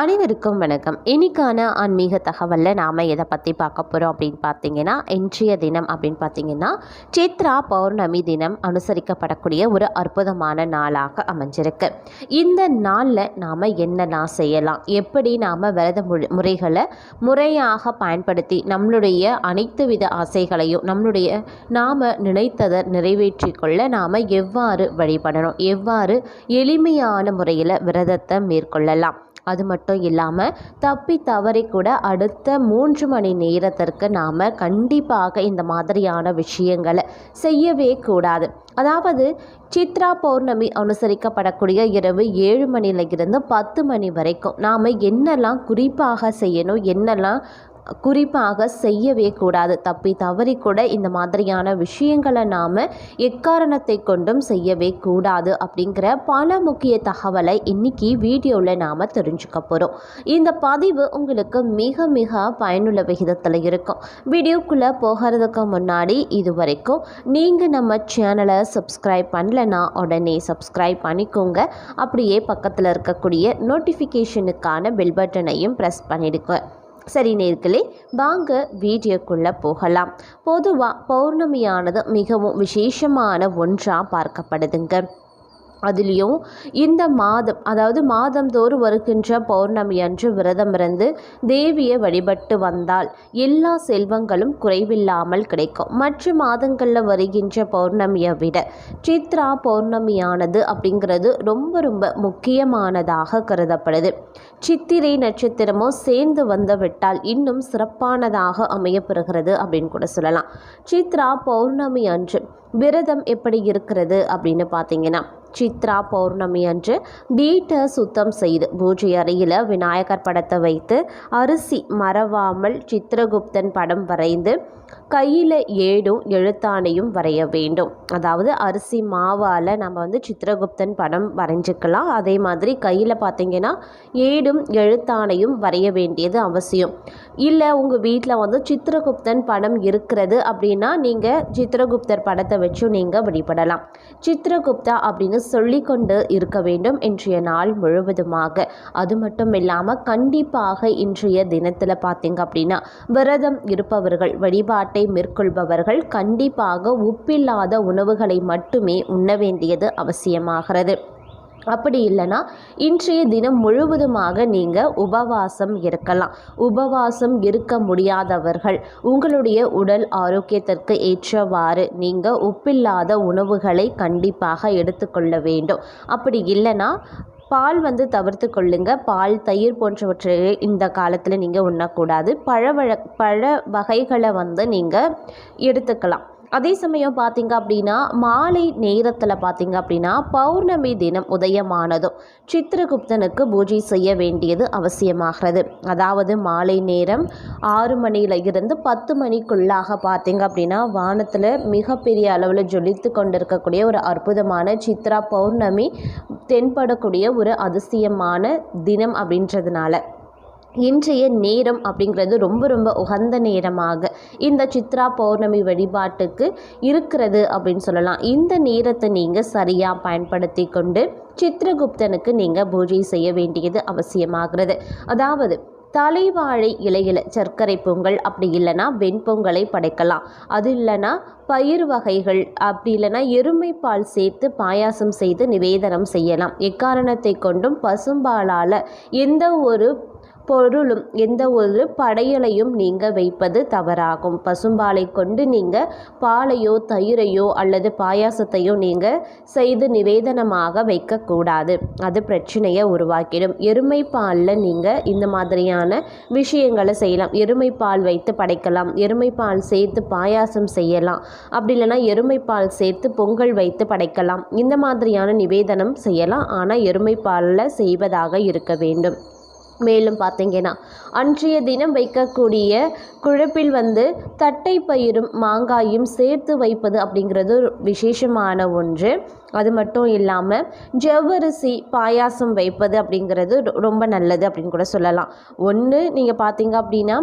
அனைவருக்கும் வணக்கம். இன்னைக்கான ஆன்மீக தகவலில் நாம் எதை பற்றி பார்க்க போகிறோம் அப்படின்னு பார்த்தீங்கன்னா இன்றைய தினம் அப்படின்னு பார்த்தீங்கன்னா சித்ரா பௌர்ணமி தினம் அனுசரிக்கப்படக்கூடிய ஒரு அற்புதமான நாளாக அமைஞ்சிருக்கு. இந்த நாளில் நாம் என்னெல்லாம் செய்யலாம்? எப்படி நாம் விரத முறைகளை முறையாக பயன்படுத்தி நம்மளுடைய அனைத்து வித ஆசைகளையும் நம்மளுடைய நாம் நினைத்ததை நிறைவேற்றி கொள்ள நாம் எவ்வாறு வழிபடணும்? எவ்வாறு எளிமையான முறையில் விரதத்தை மேற்கொள்ளலாம்? அது மட்டும் இல்லாமல் தப்பி தவறி கூட அடுத்த மூன்று மணி நேரத்திற்கு நாம் கண்டிப்பாக இந்த மாதிரியான விஷயங்களை செய்யவே கூடாது. அதாவது சித்ரா பௌர்ணமி அனுசரிக்கப்படக்கூடிய இரவு ஏழு மணியிலிருந்து பத்து மணி வரைக்கும் நாம் என்னெல்லாம் குறிப்பாக செய்யணும் என்னெல்லாம் குறிப்பாக செய்யவே கூடாது. தப்பி தவறி கூட இந்த மாதிரியான விஷயங்களை நாம் எக்காரணத்தை கொண்டும் செய்யவே கூடாது அப்படிங்கிற பல முக்கிய தகவலை இன்னைக்கு வீடியோவில் நாம் தெரிஞ்சுக்க போகிறோம் இந்த பதிவு உங்களுக்கு மிக மிக பயனுள்ள விகிதத்தில் இருக்கும். வீடியோக்குள்ளே போகிறதுக்கு முன்னாடி இது வரைக்கும் நீங்கள் நம்ம சேனலை சப்ஸ்கிரைப் பண்ணலன்னா உடனே சப்ஸ்கிரைப் பண்ணிக்கோங்க. அப்படியே பக்கத்தில் இருக்கக்கூடிய நோட்டிஃபிகேஷனுக்கான பெல் பட்டனையும் ப்ரெஸ் பண்ணிடுங்க. சரி நேர்களே வாங்க வீடியோக்குள்ளே போகலாம். பொதுவாக பௌர்ணமியானது மிகவும் விசேஷமான ஒன்றாக பார்க்கப்படுதுங்க. அதுலேயும் இந்த மாதம் அதாவது மாதந்தோறும் வருகின்ற பௌர்ணமி அன்று விரதம் இருந்து தேவியை வழிபட்டு வந்தால் எல்லா செல்வங்களும் குறைவில்லாமல் கிடைக்கும். மற்ற மாதங்களில் வருகின்ற பௌர்ணமியை விட சித்ரா பௌர்ணமியானது அப்படிங்கிறது ரொம்ப ரொம்ப முக்கியமானதாக கருதப்படுது. சித்திரை நட்சத்திரமோ சேர்ந்து வந்துவிட்டால் இன்னும் சிறப்பானதாக அமையப்பெறுகிறது அப்படின்னு கூட சொல்லலாம். சித்ரா பௌர்ணமி அன்று விரதம் எப்படி இருக்கிறது அப்படின்னு பார்த்தீங்கன்னா சித்ரா பௌர்ணமி அன்று வீட்டை சுத்தம் செய்து பூஜை அறையில் விநாயகர் படத்தை வைத்து அரிசி மறவாமல் சித்திரகுப்தன் படம் வரைந்து கையில் ஏடும் எழுத்தானையும் வரைய வேண்டும். அதாவது அரிசி மாவால் நம்ம வந்து சித்திரகுப்தன் படம் வரைஞ்சிக்கலாம். அதே மாதிரி கையில் பார்த்தீங்கன்னா ஏடும் எழுத்தானையும் வரைய வேண்டியது அவசியம். இல்லை உங்கள் வீட்டில் வந்து சித்திரகுப்தன் படம் இருக்கிறது அப்படின்னா நீங்கள் சித்திரகுப்தர் படத்தை வச்சும் நீங்கள் வழிபடலாம் சித்திரகுப்தா அப்படின்னு சொல்லிக்கொண்டு இருக்க வேண்டும் இன்றைய நாள் முழுவதுமாக. அது மட்டும் இல்லாமல் கண்டிப்பாக இன்றைய தினத்தில் பார்த்தீங்க அப்படின்னா விரதம் இருப்பவர்கள் வழிபாடு வழிபாட்டை மேற்கொள்பவர்கள் கண்டிப்பாக உப்பில்லாத உணவுகளை மட்டுமே உண்ண வேண்டியது அவசியமாகிறது. அப்படி இல்லைன்னா இன்றைய தினம் முழுவதுமாக நீங்கள் உபவாசம் இருக்கலாம். உபவாசம் இருக்க முடியாதவர்கள் உங்களுடைய உடல் ஆரோக்கியத்திற்கு ஏற்றவாறு நீங்கள் உப்பில்லாத உணவுகளை கண்டிப்பாக எடுத்துக்கொள்ள வேண்டும். அப்படி இல்லைன்னா பால் வந்து தவிர்த்து கொள்ளுங்க. பால் தயிர் போன்றவற்றை இந்த காலத்தில் நீங்கள் உண்ணக்கூடாது. பழ பழ வகைகளை வந்து நீங்கள் எடுத்துக்கலாம். அதே சமயம் பார்த்தீங்க அப்படின்னா மாலை நேரத்தில் பார்த்தீங்க அப்படின்னா பௌர்ணமி தினம் உதயமானதும் சித்திரகுப்தனுக்கு பூஜை செய்ய வேண்டியது அவசியமாகிறது. அதாவது மாலை நேரம் ஆறு மணியில் இருந்து பத்து மணிக்குள்ளாக பார்த்தீங்க அப்படின்னா வானத்தில் மிகப்பெரிய அளவில் ஜொலித்து கொண்டிருக்கக்கூடிய ஒரு அற்புதமான சித்ரா பௌர்ணமி தென்படக்கூடிய ஒரு அதிசயமான தினம் அப்படின்றதுனால. இன்றைய நேரம் அப்படிங்கிறது ரொம்ப ரொம்ப உகந்த நேரமாக இந்த சித்ரா பௌர்ணமி வழிபாட்டுக்கு இருக்கிறது அப்படின்னு சொல்லலாம். இந்த நேரத்தை நீங்கள் சரியாக பயன்படுத்தி கொண்டு சித்திரகுப்தனுக்கு நீங்கள் பூஜை செய்ய வேண்டியது அவசியமாகிறது. அதாவது தலைவாழை இலையில் சர்க்கரை பொங்கல் அப்படி இல்லைன்னா வெண்பொங்கலை படைக்கலாம். அது இல்லைன்னா பயிர் வகைகள் அப்படி இல்லைன்னா எருமை பால் சேர்த்து பாயாசம் செய்து நிவேதனம் செய்யலாம். எக்காரணத்தை கொண்டும் பசும்பாலால் எந்த ஒரு பொருளும் எந்த ஒரு படையலையும் நீங்கள் வைப்பது தவறாகும். பசும்பாலை கொண்டு நீங்கள் பாலையோ தயிரையோ அல்லது பாயாசத்தையோ நீங்கள் செய்து நிவேதனமாக வைக்கக்கூடாது. அது பிரச்சனையை உருவாக்கிடும். எருமை பாலில் நீங்கள் இந்த மாதிரியான விஷயங்களை செய்யலாம். எருமை பால் வைத்து படைக்கலாம். எருமை பால் சேர்த்து பாயாசம் செய்யலாம். அப்படி இல்லைன்னா எருமை பால் சேர்த்து பொங்கல் வைத்து படைக்கலாம். இந்த மாதிரியான நிவேதனம் செய்யலாம். ஆனால் எருமை பாலில் செய்வதாக இருக்க வேண்டும். மேலும் பார்த்தீங்கன்னா அன்றைய தினம் வைக்கக்கூடிய குழப்பில் வந்து தட்டை பயிரும் மாங்காயும் சேர்த்து வைப்பது அப்படிங்கிறது விசேஷமான ஒன்று. அது மட்டும் இல்லாமல் ஜவ்வரிசி பாயாசம் வைப்பது அப்படிங்கிறது ரொம்ப நல்லது அப்படின்னு கூட சொல்லலாம். ஒன்று நீங்கள் பார்த்தீங்க அப்படின்னா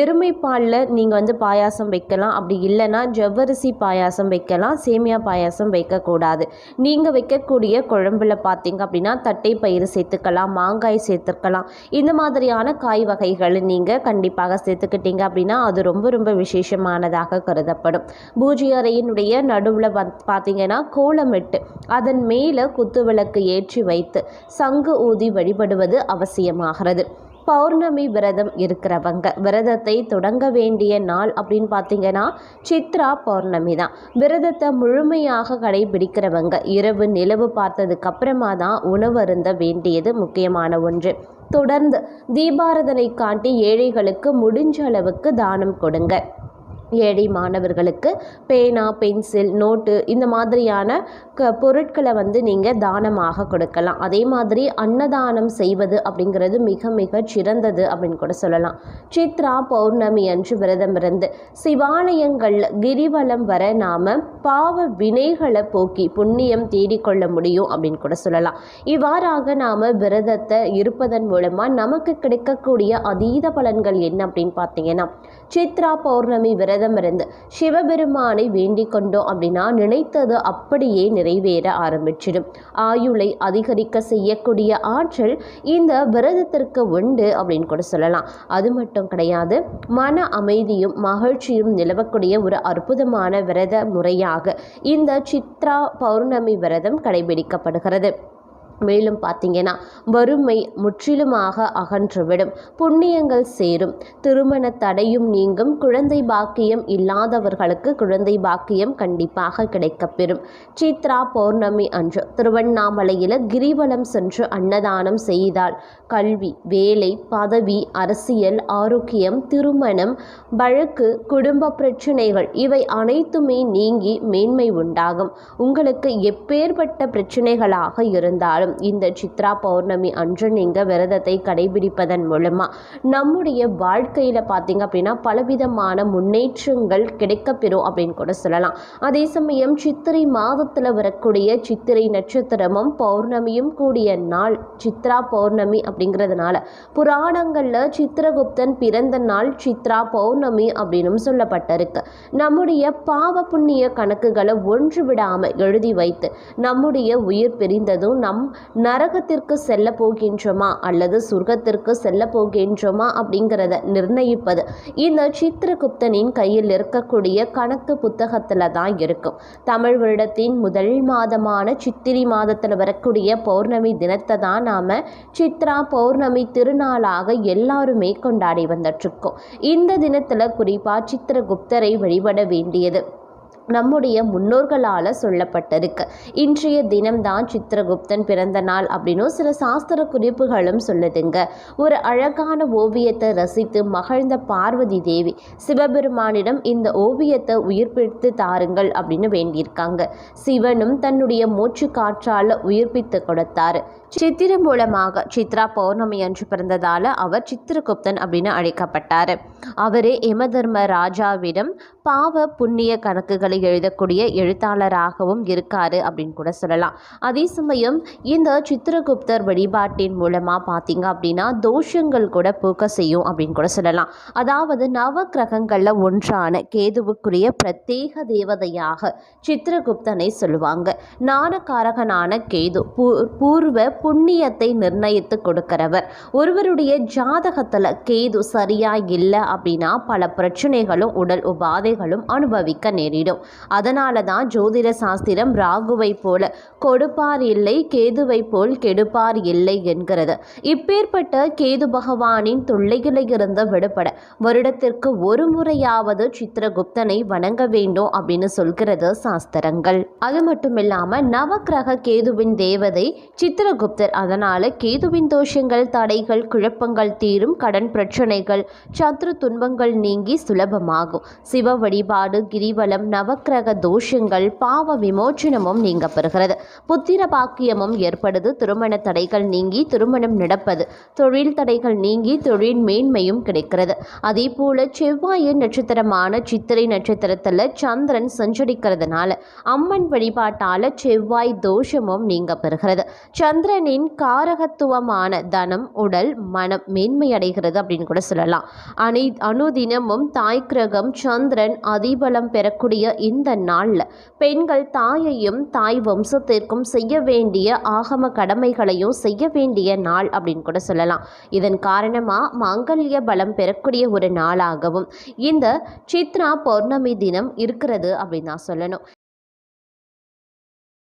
எருமை பாலில் நீங்கள் வந்து பாயாசம் வைக்கலாம். அப்படி இல்லைன்னா ஜவ்வரிசி பாயாசம் வைக்கலாம். சேமியா பாயாசம் வைக்கக்கூடாது. நீங்கள் வைக்கக்கூடிய குழம்புல பார்த்தீங்க அப்படின்னா தட்டை பயிறு சேர்த்துக்கலாம் மாங்காய் சேர்த்துக்கலாம். இந்த மாதிரியான காய் வகைகள் நீங்கள் கண்டிப்பாக சேர்த்துக்கிட்டீங்க அப்படின்னா அது ரொம்ப ரொம்ப விசேஷமானதாக கருதப்படும். பூஜை அறையினுடைய நடுவில் பார்த்தீங்கன்னா கோலமிட்டு அதன் மேலே குத்துவிளக்கு ஏற்றி வைத்து சங்கு ஊதி வழிபடுவது அவசியமாகிறது. பௌர்ணமி விரதம் இருக்கிறவங்க விரதத்தை தொடங்க வேண்டிய நாள் அப்படின்னு பார்த்தீங்கன்னா சித்ரா பௌர்ணமி தான். விரதத்தை முழுமையாக கடைபிடிக்கிறவங்க இரவு நிலவு பார்த்ததுக்கு அப்புறமா தான் உணவு அருந்த வேண்டியது முக்கியமான ஒன்று. தொடர்ந்து தீபாரதனை காட்டி ஏழைகளுக்கு முடிஞ்ச அளவுக்கு தானம் கொடுங்க. ஏழை மாணவர்களுக்கு பேனா பென்சில் நோட்டு இந்த மாதிரியான க பொருட்களை வந்து நீங்கள் தானமாக கொடுக்கலாம். அதே மாதிரி அன்னதானம் செய்வது அப்படிங்கிறது மிக மிக சிறந்தது அப்படின்னு கூட சொல்லலாம். சித்ரா பௌர்ணமி அன்று விரதம் இருந்து சிவாலயங்களில் கிரிவலம் வர நாம் பாவ வினைகளை போக்கி புண்ணியம் தேடிக்கொள்ள முடியும் அப்படின்னு கூட சொல்லலாம். இவ்வாறாக நாம் விரதத்தை இருப்பதன் மூலமாக நமக்கு கிடைக்கக்கூடிய அதீத பலன்கள் என்ன அப்படின்னு பார்த்தீங்கன்னா சித்ரா பௌர்ணமி விரதம் இருந்து சிவபெருமானை வேண்டிக் கொண்டோம் அப்படின்னா நினைத்தது அப்படியே நிறைவேற ஆரம்பிச்சிடும். ஆயுளை அதிகரிக்க செய்யக்கூடிய ஆற்றல் இந்த விரதத்திற்கு உண்டு அப்படின்னு கூட சொல்லலாம். அது மட்டும் கிடையாது மன அமைதியும் மகிழ்ச்சியும் நிலவக்கூடிய ஒரு அற்புதமான விரத முறையாக இந்த சித்ரா பௌர்ணமி விரதம் கடைபிடிக்கப்படுகிறது. மேலும் பார்த்தீங்கன்னா வறுமை முற்றிலுமாக அகன்றுவிடும். புண்ணியங்கள் சேரும். திருமண தடையும் நீங்கும். குழந்தை பாக்கியம் இல்லாதவர்களுக்கு குழந்தை பாக்கியம் கண்டிப்பாக கிடைக்கப்பெறும். சித்ரா பௌர்ணமி அன்று திருவண்ணாமலையில் கிரிவலம் சென்று அன்னதானம் செய்தால் கல்வி வேலை பதவி அரசியல் ஆரோக்கியம் திருமணம் வழக்கு குடும்ப பிரச்சனைகள் இவை அனைத்துமே நீங்கி மேன்மை உண்டாகும். உங்களுக்கு எப்பேற்பட்ட பிரச்சனைகளாக இருந்தாலும் இந்த சித்ரா பௌர்ணமி அன்று நீங்கள் விரதத்தை கடைபிடிப்பதன் மூலமாக நம்முடைய வாழ்க்கையில் பார்த்தீங்க அப்படின்னா பலவிதமான முன்னேற்றங்கள் கிடைக்கப்பெறும் அப்படின்னு கூட சொல்லலாம். அதே சமயம் சித்திரை மாதத்தில் வரக்கூடிய சித்திரை நட்சத்திரமும் பௌர்ணமியும் கூடிய நாள் சித்ரா பௌர்ணமி அப்படிங்கிறதுனால புராணங்களில் சித்திரகுப்தன் பிறந்த நாள் சித்ரா பௌர்ணமி அப்படின்னும் சொல்லப்பட்டிருக்கு. நம்முடைய பாவ புண்ணிய கணக்குகளை ஒன்று விடாமல் எழுதி வைத்து நம்முடைய உயிர் பிரிந்ததும் நம் நரகத்திற்கு செல்ல போகின்றோமா அல்லது சொர்க்கத்திற்கு செல்ல போகின்றோமா அப்படிங்கிறத நிர்ணயிப்பது இந்த சித்திரகுப்தனின் கையில் இருக்கக்கூடிய கணக்கு புத்தகத்தில் தான் இருக்கும். தமிழ் வருடத்தின் முதல் மாதமான சித்திரை மாதத்தில் வரக்கூடிய பௌர்ணமி தினத்தை தான் நாம் சித்ரா பௌர்ணமி திருநாளாக எல்லாருமே கொண்டாடி வந்துட்டுருக்கோம் இந்த தினத்தில் குறிப்பாக சித்திரகுப்தரை வழிபட வேண்டியது நம்முடைய முன்னோர்களால் சொல்லப்பட்டிருக்கு. இன்றைய தினம்தான் சித்திரகுப்தன் பிறந்த நாள் அப்படின்னும் சில சாஸ்திர குறிப்புகளும் சொல்லுதுங்க. ஒரு அழகான ஓவியத்தை ரசித்து மகிழ்ந்த பார்வதி தேவி சிவபெருமானிடம் இந்த ஓவியத்தை உயிர்ப்பித்து தாருங்கள் அப்படின்னு வேண்டியிருக்காங்க. சிவனும் தன்னுடைய மூச்சு காற்றால் உயிர்ப்பித்து கொடுத்தாரு. சித்திரம் மூலமாக சித்ரா பௌர்ணமி அன்று பிறந்ததால் அவர் சித்திரகுப்தன் அப்படின்னு அழைக்கப்பட்டார். அவரே யமதர்ம ராஜாவிடம் பாவ புண்ணிய கணக்குகளை எழுதக்கூடிய எழுத்தாளராகவும் இருக்காரு அப்படின்னு கூட சொல்லலாம். அதே சமயம் இந்த சித்திரகுப்தர் வழிபாட்டின் மூலமாக பார்த்தீங்க அப்படின்னா தோஷங்கள் கூட போக்க செய்யும் அப்படின்னு கூட சொல்லலாம். அதாவது நவ கிரகங்களில் ஒன்றான கேதுவுக்குரிய பிரத்யேக தேவதையாக சித்திரகுப்தனை சொல்லுவாங்க. ஞானகாரகனான கேது பூ பூர்வ புண்ணியத்தை நிர்ணயித்து கொடுக்கிறவர். ஒருவருடைய ஜாதகத்தில் கேது சரியா இல்லை அப்படின்னா பல பிரச்சனைகளும் உடல் உபாதைகளும் அனுபவிக்க நேரிடும். அதனால தான் ஜோதிட சாஸ்திரம் ராகுவை போல கொடுப்பார் இல்லை கேதுவை போல் கெடுப்பார் இல்லை என்கிறது. இப்பேற்பட்ட கேது பகவானின் தொல்லைகளிலிருந்து விடுபட வருடத்திற்கு ஒரு முறையாவது சித்திரகுப்தனை வணங்க வேண்டும் அப்படின்னு சொல்கிறது சாஸ்திரங்கள். அது மட்டும் இல்லாமல் நவக்கிரக கேதுவின் தேவதை சித்திரகுப்த சித்திரகுப்தர் அதனால கேதுவின் தோஷங்கள் தடைகள் குழப்பங்கள் தீரும் கடன் பிரச்சனைகள் சத்ரு துன்பங்கள் நீங்கி சுலபமாகும். சிவ வழிபாடு கிரிவலம் நவக்கிரக தோஷங்கள் பாவ விமோச்சனமும் நீங்க பெறுகிறது புத்திர பாக்கியமும் ஏற்படுது. திருமண தடைகள் நீங்கி திருமணம் நடப்பது. தொழில் தடைகள் நீங்கி தொழில் மேன்மையும் கிடைக்கிறது. அதே போல செவ்வாயின் நட்சத்திரமான சித்திரை நட்சத்திரத்தில் சந்திரன் சஞ்சரிக்கிறதுனால அம்மன் வழிபாட்டால செவ்வாய் தோஷமும் நீங்க பெறுகிறது சந்திர சந்திரனின் காரகத்துவமான தனம் உடல் மனம் மேன்மையடைகிறது அப்படின்னு கூட சொல்லலாம். அனை அனுதினமும் தாய் கிரகம் சந்திரன் அதிபலம் பெறக்கூடிய இந்த நாளில் பெண்கள் தாயையும் தாய் வம்சத்திற்கும் செய்ய வேண்டிய ஆகம கடமைகளையும் செய்ய வேண்டிய நாள் அப்படின்னு கூட சொல்லலாம். இதன் காரணமாக மாங்கல்ய பலம் பெறக்கூடிய ஒரு நாளாகவும் இந்த சித்ரா பௌர்ணமி தினம் இருக்கிறது அப்படின்னு தான் சொல்லணும்.